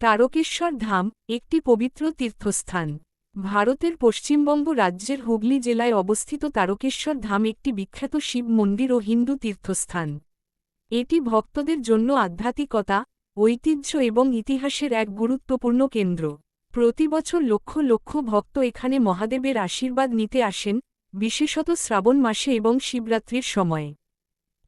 তারকেশ্বর ধাম, একটি পবিত্র তীর্থস্থান। ভারতের পশ্চিমবঙ্গ রাজ্যের হুগলি জেলায় অবস্থিত তারকেশ্বর ধাম একটি বিখ্যাত শিব মন্দির ও হিন্দু তীর্থস্থান। এটি ভক্তদের জন্য আধ্যাত্মিকতা, ঐতিহ্য এবং ইতিহাসের এক গুরুত্বপূর্ণ কেন্দ্র। প্রতি বছর লক্ষ লক্ষ ভক্ত এখানে মহাদেবের আশীর্বাদ নিতে আসেন, বিশেষত শ্রাবণ মাসে এবং শিবরাত্রির সময়ে।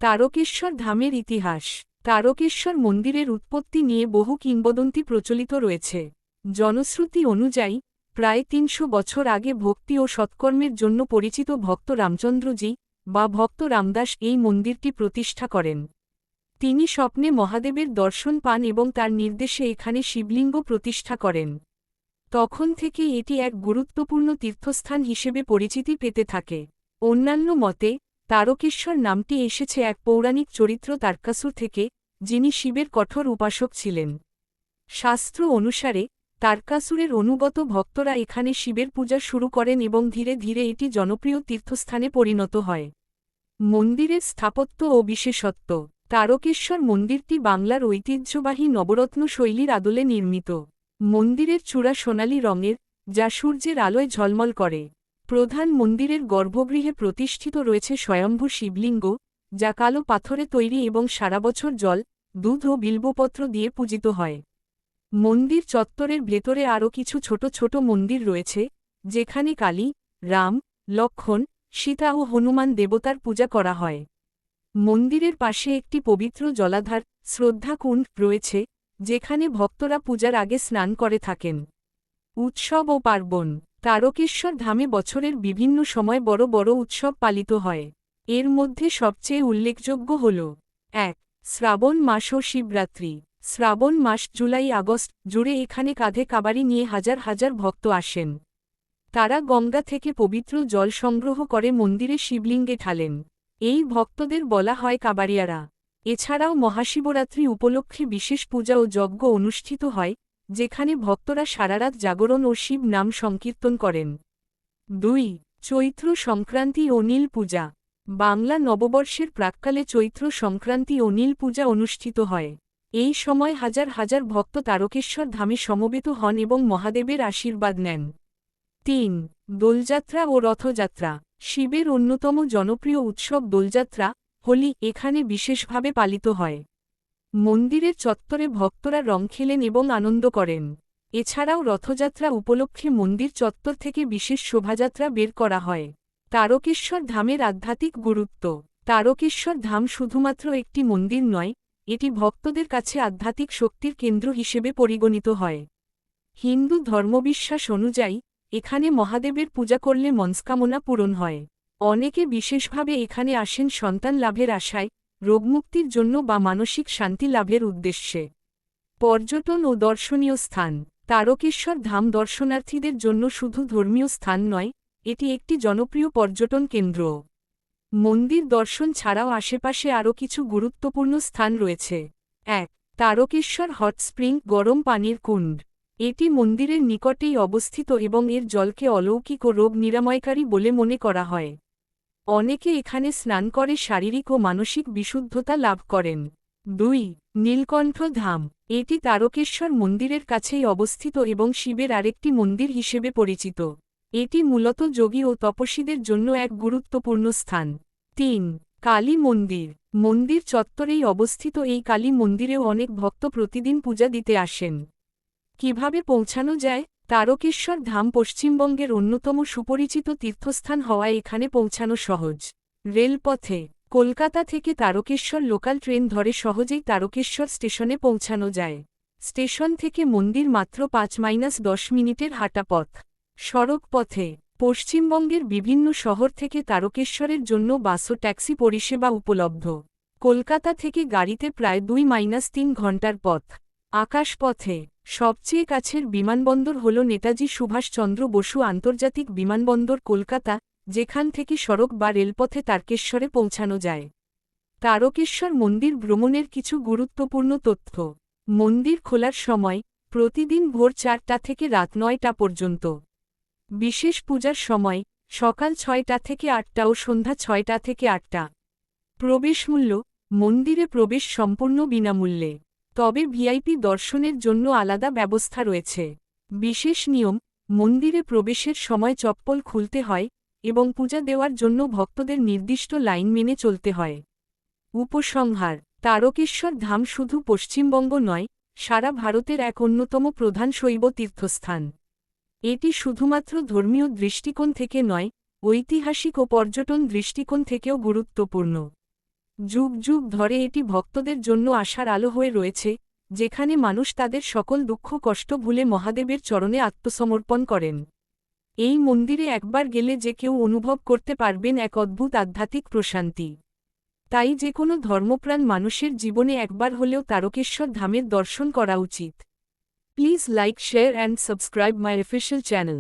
তারকেশ্বর ধামের ইতিহাস তারকেশ্বর মন্দিরের উৎপত্তি নিয়ে বহু কিংবদন্তি প্রচলিত রয়েছে। জনশ্রুতি অনুযায়ী, প্রায় তিনশো বছর আগে ভক্তি ও সৎকর্মের জন্য পরিচিত ভক্ত রামচন্দ্রজি বা ভক্ত রামদাস এই মন্দিরটি প্রতিষ্ঠা করেন। তিনি স্বপ্নে মহাদেবের দর্শন পান এবং তার নির্দেশে এখানে শিবলিঙ্গ প্রতিষ্ঠা করেন। তখন থেকে এটি এক গুরুত্বপূর্ণ তীর্থস্থান হিসেবে পরিচিতি পেতে থাকে। অন্যান্য মতে তারকেশ্বর নামটি এসেছে এক পৌরাণিক চরিত্র তারকাসুর থেকে, যিনি শিবের কঠোর উপাসক ছিলেন। শাস্ত্র অনুসারে, তারকাসুরের অনুগত ভক্তরা এখানে শিবের পূজা শুরু করেন এবং ধীরে ধীরে এটি জনপ্রিয় তীর্থস্থানে পরিণত হয়। মন্দিরের স্থাপত্য ও বিশেষত্ব। তারকেশ্বর মন্দিরটি বাংলার ঐতিহ্যবাহী নবরত্ন শৈলীর আদলে নির্মিত। মন্দিরের চূড়া সোনালি রঙের, যা সূর্যের আলোয় ঝলমল করে। প্রধান মন্দিরের গর্ভগৃহে প্রতিষ্ঠিত রয়েছে স্বয়ম্ভু শিবলিঙ্গ, যা কালো পাথরে তৈরি এবং সারা বছর জল, দুধ ও বিল্বপত্র দিয়ে পূজিত হয়। মন্দির চত্বরের ভেতরে আরও কিছু ছোট ছোট মন্দির রয়েছে, যেখানে কালী, রাম লক্ষণ সীতা ও হনুমান দেবতার পূজা করা হয়। মন্দিরের পাশে একটি পবিত্র জলাধার শ্রদ্ধাকুণ্ড রয়েছে, যেখানে ভক্তরা পূজার আগে স্নান করে থাকেন। উৎসব ও পার্বণ তারকেশ্বর ধামে বছরের বিভিন্ন সময় বড় বড় উৎসব পালিত হয়। এর মধ্যে সবচেয়ে উল্লেখযোগ্য হল, এক, শ্রাবণ মাস ও শিবরাত্রি। শ্রাবণ মাস জুলাই আগস্ট জুড়ে এখানে কাঁধে কাবারি নিয়ে হাজার হাজার ভক্ত আসেন। তারা গঙ্গা থেকে পবিত্র জল সংগ্রহ করে মন্দিরে শিবলিঙ্গে ঢালেন। এই ভক্তদের বলা হয় কাবারিয়ারা এছাড়াও মহাশিবরাত্রি উপলক্ষে বিশেষ পূজা ও যজ্ঞ অনুষ্ঠিত হয় যেখানে ভক্তরা সারারাত জাগরণ ও শিব নাম সংকীর্তন করেন। দুই, চৈত্র সংক্রান্তি ও নীল পূজা। বাংলা নববর্ষের প্রাক্কালে চৈত্র সংক্রান্তি ও নীল পূজা অনুষ্ঠিত হয়। এই সময় হাজার হাজার ভক্ত তারকেশ্বর ধামে সমবেত হন এবং মহাদেবের আশীর্বাদ নেন। তিন, দোলযাত্রা ও রথযাত্রা। শিবের অন্যতম জনপ্রিয় উৎসব দোলযাত্রা, হোলি এখানে বিশেষভাবে পালিত হয়। মন্দিরের চত্বরে ভক্তরা রং খেলেন এবং আনন্দ করেন। এছাড়াও রথযাত্রা উপলক্ষে মন্দির চত্বর থেকে বিশেষ শোভাযাত্রা বের করা হয়। তারকেশ্বর ধামের আধ্যাত্মিক গুরুত্ব। তারকেশ্বর ধাম শুধুমাত্র একটি মন্দির নয়, এটি ভক্তদের কাছে আধ্যাত্মিক শক্তির কেন্দ্র হিসেবে পরিগণিত হয়। হিন্দু ধর্মবিশ্বাস অনুযায়ী, এখানে মহাদেবের পূজা করলে মনস্কামনা পূরণ হয়। অনেকে বিশেষভাবে এখানে আসেন সন্তান লাভের আশায় রোগমুক্তির জন্য বা মানসিক শান্তি লাভের উদ্দেশ্যে। পর্যটন ও দর্শনীয় স্থান। তারকেশ্বর ধাম দর্শনার্থীদের জন্য শুধু ধর্মীয় স্থান নয়, এটি একটি জনপ্রিয় পর্যটন কেন্দ্র। মন্দির দর্শন ছাড়াও আশেপাশে আরও কিছু গুরুত্বপূর্ণ স্থান রয়েছে। এক, তারকেশ্বর হট স্প্রিং গরম পানির কুণ্ড। এটি মন্দিরের নিকটেই অবস্থিত এবং এর জলকে অলৌকিক ও রোগ নিরাময়কারী বলে মনে করা হয়। অনেকে এখানে স্নান করে শারীরিক ও মানসিক বিশুদ্ধতা লাভ করেন। দুই নীলকণ্ঠ ধাম এটি তারকেশ্বর মন্দিরের কাছেই অবস্থিত এবং শিবের আরেকটি মন্দির হিসেবে পরিচিত। এটি মূলত যোগী ও তপস্বীদের জন্য এক গুরুত্বপূর্ণ স্থান। তিন, কালী মন্দির। মন্দির চত্বরেই অবস্থিত এই কালী মন্দিরেও অনেক ভক্ত প্রতিদিন পূজা দিতে আসেন। কীভাবে পৌঁছানো যায়? তারকেশ্বর ধাম পশ্চিমবঙ্গের অন্যতম সুপরিচিত তীর্থস্থান হওয়ায় এখানে পৌঁছানো সহজ। রেলপথে, কলকাতা থেকে তারকেশ্বর লোকাল ট্রেন ধরে সহজেই তারকেশ্বর স্টেশনে পৌঁছানো যায়। স্টেশন থেকে মন্দির মাত্র পাঁচ মাইনাস দশ মিনিটের হাঁটা পথ। সড়ক পথে পশ্চিমবঙ্গের বিভিন্ন শহর থেকে তারকেশ্বরের জন্য বাস ও ট্যাক্সি পরিষেবা উপলব্ধ। কলকাতা থেকে গাড়িতে প্রায় দুই মাইনাস তিন ঘণ্টার পথ। আকাশপথে সবচেয়ে কাছের বিমানবন্দর হল নেতাজি সুভাষচন্দ্র বসু আন্তর্জাতিক বিমানবন্দর কলকাতা, যেখান থেকে সড়ক বা রেলপথে তারকেশ্বরে পৌঁছানো যায়। তারকেশ্বর মন্দির ভ্রমণের কিছু গুরুত্বপূর্ণ তথ্য। মন্দির খোলার সময়, প্রতিদিন ভোর চারটা থেকে রাত নয়টা পর্যন্ত। বিশেষ পূজার সময়, সকাল ছয়টা থেকে আটটা ও সন্ধ্যা ছয়টা থেকে আটটা। প্রবেশমূল্য মন্দিরে প্রবেশ সম্পূর্ণ বিনামূল্যে। তবে ভিআইপি দর্শনের জন্য আলাদা ব্যবস্থা রয়েছে। বিশেষ নিয়ম, মন্দিরে প্রবেশের সময় চপ্পল খুলতে হয় এবং পূজা দেওয়ার জন্য ভক্তদের নির্দিষ্ট লাইন মেনে চলতে হয়। উপসংহার, তারকেশ্বর ধাম শুধু পশ্চিমবঙ্গ নয়, সারা ভারতের এক অন্যতম প্রধান শৈব তীর্থস্থান। এটি শুধুমাত্র ধর্মীয় দৃষ্টিকোণ থেকে নয়, ঐতিহাসিক ও পর্যটন দৃষ্টিকোণ থেকেও গুরুত্বপূর্ণ। যুগ যুগ ধরে এটি ভক্তদের জন্য আশার আলো হয়ে রয়েছে, যেখানে মানুষ তাদের সকল দুঃখ কষ্ট ভুলে মহাদেবের চরণে আত্মসমর্পণ করেন। এই মন্দিরে একবার গেলে যে কেউ অনুভব করতে পারবেন এক অদ্ভুত আধ্যাত্মিক প্রশান্তি। তাই যে কোনো ধর্মপ্রাণ মানুষের জীবনে একবার হলেও তারকেশ্বর ধামের দর্শন করা উচিত। Please like, share and subscribe my official channel.